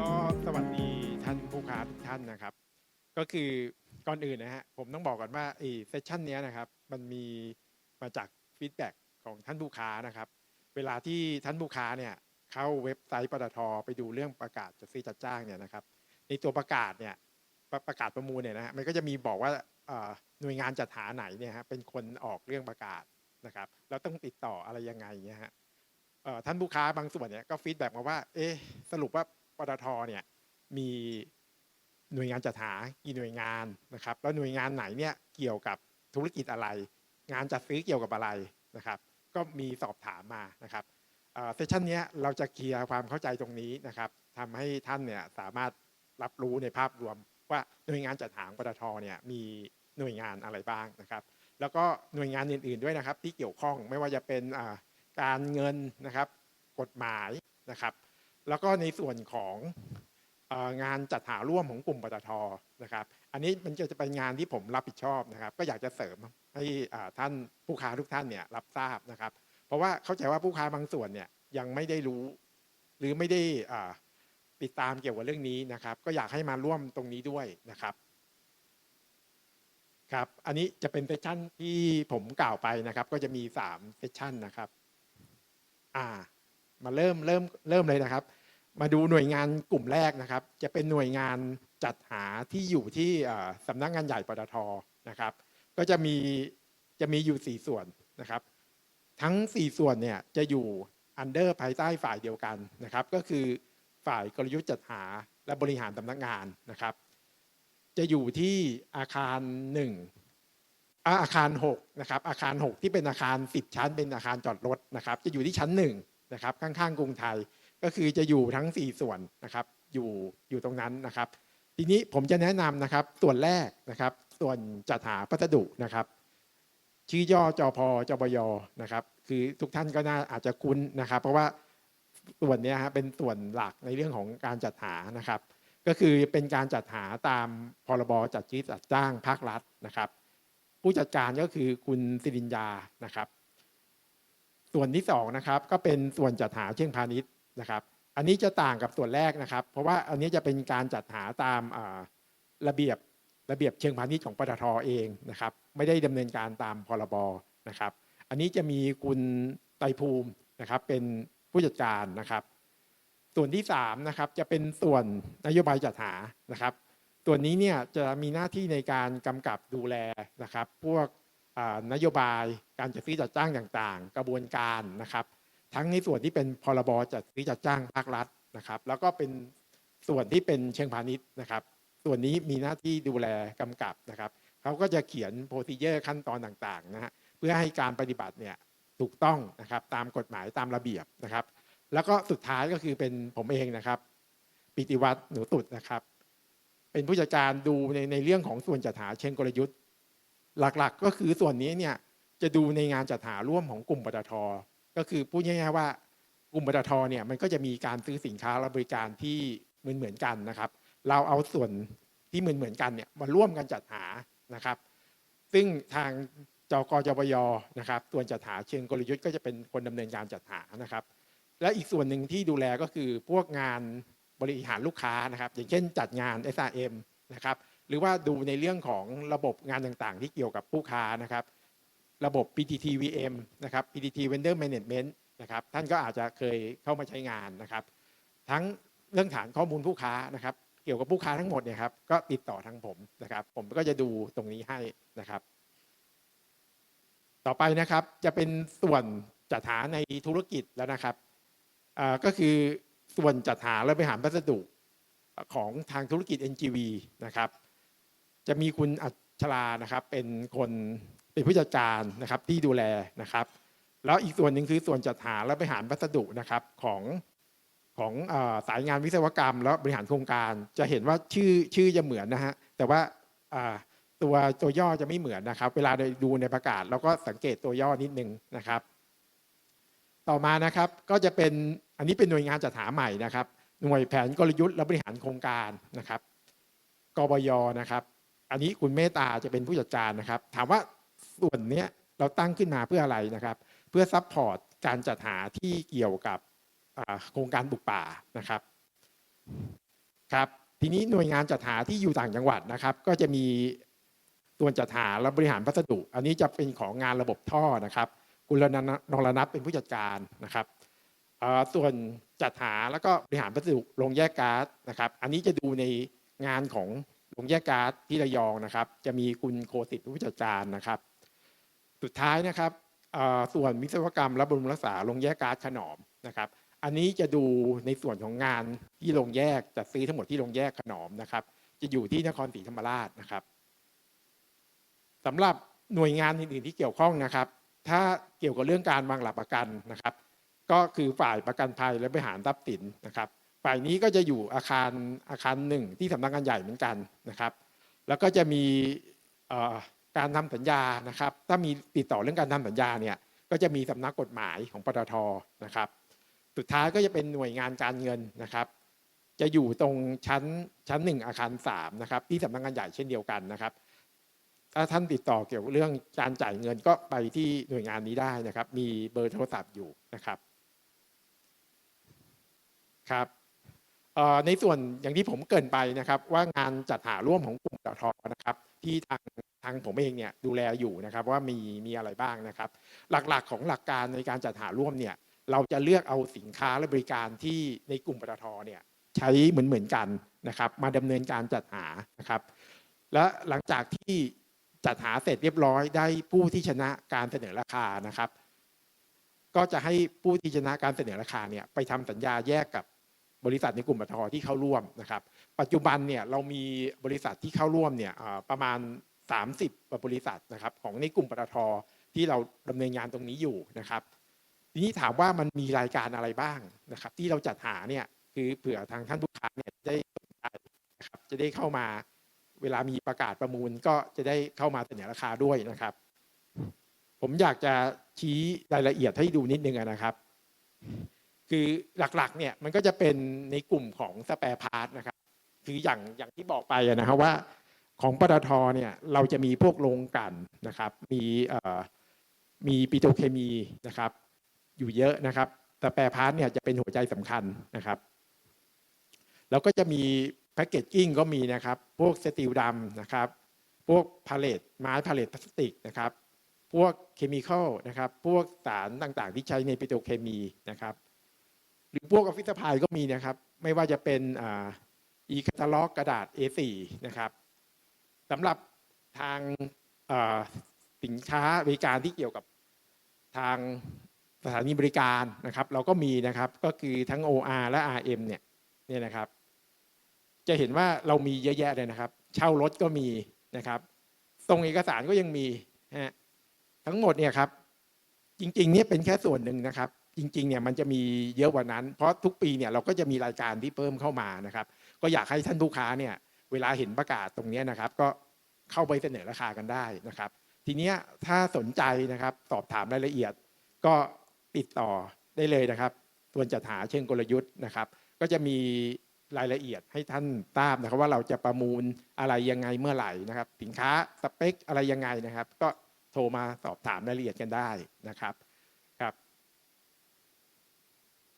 ก็สวัสดีท่านผู้ค้าทุกท่านนะครับ ก็คือก่อนอื่นนะฮะผมต้องบอกก่อนว่าไอ้เซสชันนี้นะครับ มันมีมาจากฟีดแบ็กของท่านผู้ค้านะครับ เวลาที่ท่านผู้ค้าเนี่ยเข้าเว็บไซต์ปตทไปดูเรื่องประกาศจัดซื้อจัดจ้างเนี่ยนะครับ ในตัวประกาศเนี่ยประประกาศประมูลเนี่ยนะฮะมันก็จะมีบอกว่าหน่วยงานจัดหาไหนเนี่ยฮะเป็นคนออกเรื่องประกาศนะครับแล้วต้องติดต่ออะไรยังไงเนี่ยฮะท่านผู้ค้าบางส่วนเนี่ยก็ฟีดแบ็กมาว่าเอ๊สรุปว่า ปตทเนี่ยมีหน่วยงานจัดหากี่หน่วยงานนะครับ แล้วหน่วยงานไหนเนี่ยเกี่ยวกับธุรกิจอะไร งานจัดซื้อเกี่ยวกับอะไรนะครับ ก็มีสอบถามมานะครับเซสชันนี้เราจะเคลียร์ความเข้าใจตรงนี้นะครับทำให้ท่านเนี่ยสามารถรับรู้ในภาพรวมว่าหน่วยงานจัดหางปตทเนี่ยมีหน่วยงานอะไรบ้างนะครับ แล้วก็หน่วยงานอื่น ๆด้วยนะครับ ที่เกี่ยวข้องไม่ว่าจะเป็นการเงินนะครับ กฎหมายนะครับ แล้วก็ในส่วนของงานจัดหาร่วมของกลุ่มปตทนะครับ อันนี้มันจะเป็นงานที่ผมรับผิดชอบนะครับ ก็อยากจะเสริมให้ท่านผู้ค้าทุกท่านเนี่ยรับทราบนะครับ เพราะว่าเข้าใจว่าผู้ค้าบางส่วนเนี่ยยังไม่ได้รู้ หรือไม่ได้ติดตามเกี่ยวกับเรื่องนี้นะครับ ก็อยากให้มาร่วมตรงนี้ด้วยนะครับครับ อันนี้จะเป็นเซสชั่นที่ผมกล่าวไปนะครับ ก็จะมี3เซสชั่นนะครับ อ่า มาเริ่มเริ่มเริ่มเลยนะครับ มาดูหน่วยงานกลุ่มแรกนะครับ จะเป็นหน่วยงานจัดหาที่อยู่ที่สำนักงานใหญ่ปตทนะครับ ก็จะมีจะมีอยู่ 4 ส่วนนะครับ ทั้ง 4 ส่วนเนี่ยจะอยู่อันเดอร์ภายใต้ฝ่ายเดียวกันนะครับ ก็คือฝ่ายกลยุทธ์จัดหาและบริหารสำนักงานนะครับ จะอยู่ที่อาคาร 1อ่าอาคาร6นะครับอาคาร 6 ที่เป็นอาคาร 10 ชั้น เป็นอาคารจอดรถนะครับ จะอยู่ที่ชั้น1นะครับข้างๆกรุงไทย ก็คือจะอยู่ทั้ง 4 ส่วนนะครับ อยู่อยู่ตรงนั้นนะครับ ทีนี้ผมจะแนะนำนะครับ ส่วนแรกนะครับ ส่วนจัดหาพัสดุนะครับ ชื่อย่อจอพอจบยนะครับ คือทุกท่านก็น่าอาจจะคุ้นนะครับ เพราะว่าส่วนนี้ฮะเป็นส่วนหลักในเรื่องของการจัดหานะครับ ก็คือเป็นการจัดหาตามพรบจัดซื้จัดจ้างภาครัฐนะครับ ผู้จัดการก็คือคุณสิรินยานะครับ ส่วนที่สองนะครับ ก็เป็นส่วนจัดหาเชิงพาณิชย์ นะครับ อันนี้จะต่างกับส่วนแรกนะครับ เพราะว่าอันนี้จะเป็นการจัดหาตามระเบียบระเบียบเชิงพาณิชย์ของปตทเองนะครับ ไม่ได้ดำเนินการตามพรบนะครับ อันนี้จะมีคุณไตรภูมินะครับเป็นผู้จัดการนะครับ ส่วนที่3นะครับจะเป็นส่วนนโยบายจัดหานะครับ ส่วนนี้เนี่ยจะมีหน้าที่ในการกำกับดูแลนะครับ พวกนโยบายการจัดซื้อจัดจ้างต่างๆ กระบวนการนะครับ ทั้งในส่วนที่เป็นพรบจัดซื้อจัดจ้างภาครัฐนะครับ แล้วก็เป็นส่วนที่เป็นเชิงพาณิชย์นะครับ ส่วนนี้มีหน้าที่ดูแลกำกับนะครับเขาก็จะเขียนโปร c เ d อร์ขั้นตอนต่างๆนะฮะเพื่อให้การปฏิบัติเนี่ยถูกต้องนะครับตามกฎหมายตามระเบียบนะครับ แล้วก็สุดท้ายก็คือเป็นผมเองนะครับ ปิติวัตรหนูตุดนะครับ เป็นผู้จัดการดูในในเรื่องของส่วนจัดหาเชิงกลยุทธ์ หลักๆ ก็คือส่วนนี้เนี่ยจะดูในงานจัดหาร่วมของกลุ่มปตท ก็คือพูดง่ายๆว่ากลุ่มปตทเนี่ยมันก็จะมีการซื้อสินค้าและบริการที่เหมือนเหมือนกันนะครับ เราเอาส่วนที่เหมือนเหมือนกันเนี่ยมาร่วมกันจัดหานะครับ ซึ่งทางจกจปยนะครับส่วนจัดหาเชิงกลยุทธ์ก็จะเป็นคนดำเนินการจัดหานะครับ และอีกส่วนหนึ่งที่ดูแลก็คือพวกงานบริหารลูกค้านะครับ อย่างเช่นจัดงาน SRM นะครับหรือว่าดูในเรื่องของระบบงานต่างๆ ที่เกี่ยวกับผู้ค้านะครับ ระบบ PTT VM นะครับ PTT Vendor Management นะครับท่านก็อาจจะเคยเข้ามาใช้งานนะครับ ทั้งเรื่องฐานข้อมูลผู้ค้านะครับ เกี่ยวกับผู้ค้าทั้งหมดเนี่ยครับก็ติดต่อทางผมนะครับ ผมก็จะดูตรงนี้ให้นะครับ ต่อไปนะครับจะเป็นส่วนจัดหาในธุรกิจแล้วนะครับก็คือส่วนจัดหาและบริหารพัสดุของทางธุรกิจ NGV นะครับ จะมีคุณอัชรานะครับเป็นคน เป็นผู้จัดการนะครับที่ดูแลนะครับ แล้วอีกส่วนหนึ่งคือส่วนจัดหาและบริหารพัสดุนะครับของของสายงานวิศวกรรม และบริหารโครงการ จะเห็นว่าชื่อชื่อจะเหมือนนะฮะแต่ว่าอ่าตัวตัวย่อจะไม่เหมือนนะครับ เวลาดูในประกาศเราก็สังเกตตัวย่อนิดนึงนะครับ ต่อมานะครับก็จะเป็นอันนี้เป็นหน่วยงานจัดหาใหม่นะครับ หน่วยแผนกลยุทธ์และบริหารโครงการนะครับกบยนะครับ อันนี้คุณเมตตาจะเป็นผู้จัดการนะครับ ถามว่า ส่วนนี้เราตั้งขึ้นมาเพื่ออะไรนะครับ เพื่อซัพพอร์ตการจัดหาที่เกี่ยวกับโครงการบุกป่านะครับครับทีนี้หน่วยงานจัดหาที่อยู่ต่างจังหวัดนะครับ ก็จะมีส่วนจัดหาและบริหารพัสดุ อันนี้จะเป็นของงานระบบท่อนะครับคุณรณนนรนัทเป็นผู้จัดการนะครับส่วนจัดหาแล้วก็บริหารพัสดุโรงแยกก๊าซนะครับ อันนี้จะดูในงานของโรงแยกก๊าซที่ระยองนะครับ จะมีคุณโคสิทธิ์ผู้จัดการนะครับ สุดท้ายนะครับส่วนวิศวกรรมและบำรุงรักษาโรงแยกก๊าซขนอมนะครับ อันนี้จะดูในส่วนของงานที่โรงแยกจัดซื้อทั้งหมดที่โรงแยกขนอมนะครับ จะอยู่ที่นครศรีธรรมราชนะครับสำหรับหน่วยงานอื่นๆที่เกี่ยวข้องนะครับ ถ้าเกี่ยวกับเรื่องการวางหลักประกันนะครับ ก็คือฝ่ายประกันภัยและบริหารทรัพย์สินนะครับ ฝ่ายนี้ก็จะอยู่อาคารอาคารหนึ่งที่สำนักงานใหญ่เหมือนกันนะครับ แล้วก็จะมีอ การทำสัญญานะครับ ถ้ามีติดต่อเรื่องการทำสัญญาเนี่ยก็จะมีสำนักกฎหมายของปตทนะครับ สุดท้ายก็จะเป็นหน่วยงานการเงินนะครับ จะอยู่ตรงชั้นชั้นหนึ่งอาคารสามนะครับ ที่สำนักงานใหญ่เช่นเดียวกันนะครับ ถ้าท่านติดต่อเกี่ยวกับเรื่องการจ่ายเงินก็ไปที่หน่วยงานนี้ได้นะครับ มีเบอร์โทรศัพท์อยู่นะครับครับในส่วนอย่างที่ผมเกรินไปนะครับ ว่างานจัดหาร่วมของกลุ่มปตทนะครับ ที่ทางางผมเองเนี่ยดูแลอยู่นะครับว่ามีมีอะไรบ้างนะครับ หลักๆของหลักการในการจัดหาร่วมเนี่ยเราจะเลือกเอาสินค้าและบริการที่ในกลุ่มปตทเนี่ยใช้เหมือนเหมือนๆกันนะครับมาดำเนินการจัดหานะครับ และหลังจากที่จัดหาเสร็จเรียบร้อยได้ผู้ที่ชนะการเสนอราคานะครับ ก็จะให้ผู้ที่ชนะการเสนอราคาเนี่ยไปทำสัญญาแยกกับบริษัทในกลุ่มปตทที่เข้าร่วมนะครับ ปัจจุบันเนี่ยเรามีบริษัทที่เข้าร่วมเนี่ยประมาณ 30 บริษัทนะครับของในกลุ่มปตทที่เราดำเนินงานตรงนี้อยู่นะครับ ทีนี้ถามว่ามันมีรายการอะไรบ้างนะครับ ที่เราจัดหาเนี่ยคือเผื่อทางท่านลูกค้าเนี่ยได้สนใจนะครับจะได้เข้ามาเวลามีประกาศประมูลก็จะได้เข้ามาเสนอราคาด้วยนะครับ ผมอยากจะชี้รายละเอียดให้ดูนิดนึงนะครับ คือหลักๆเนี่ยมันก็จะเป็นในกลุ่มของสแปร์พาร์ทนะครับ คืออย่างอย่างที่บอกไปนะครับว่า ของปตทเนี่ยเราจะมีพวกโรงกันนะครับ มีมีปิโตรเคมีนะครับ อยู่เยอะนะครับ แต่แปรพาร์ทเนี่ยจะเป็นหัวใจสำคัญนะครับแล้วก็จะมีแพคเกจจิ้งก็มีนะครับ พวกสตีลดำนะครับ พวกพาเลตไม้พาเลตพลาสติกนะครับ พวกเคมีคอลนะครับ พวกสารต่างๆ ที่ใช้ในปิโตรเคมีนะครับ หรือพวกออฟฟิศพายก็มีนะครับ ไม่ว่าจะเป็นอีคาตาล็อกกระดาษ A4 นะครับ สำหรับทางสินค้าบริการที่เกี่ยวกับทางสถานีบริการนะครับ เราก็มีนะครับก็คือทั้ง OR และ RM เนี่ยเนี่ยนะครับ จะเห็นว่าเรามีเยอะแยะเลยนะครับ เช่ารถก็มีนะครับส่งเอกสารก็ยังมีฮะทั้งหมดเนี่ยครับ จริงๆเนี่ยเป็นแค่ส่วนหนึ่งนะครับ จริงๆเนี่ยมันจะมีเยอะกว่านั้น เพราะทุกปีเนี่ยเราก็จะมีรายการที่เพิ่มเข้ามานะครับ ก็อยากให้ท่านลูกค้าเนี่ย เวลาเห็นประกาศตรงนี้นะครับ ก็เข้าไปเสนอราคากันได้นะครับ ทีนี้ถ้าสนใจนะครับสอบถามรายละเอียด ก็ติดต่อได้เลยนะครับส่วนจัดหาเชิงกลยุทธ์นะครับ ก็จะมีรายละเอียดให้ท่านทราบนะครับ ว่าเราจะประมูลอะไรยังไงเมื่อไหร่นะครับ สินค้าสเปคอะไรยังไงนะครับ ก็โทรมาสอบถามรายละเอียดกันได้นะครับ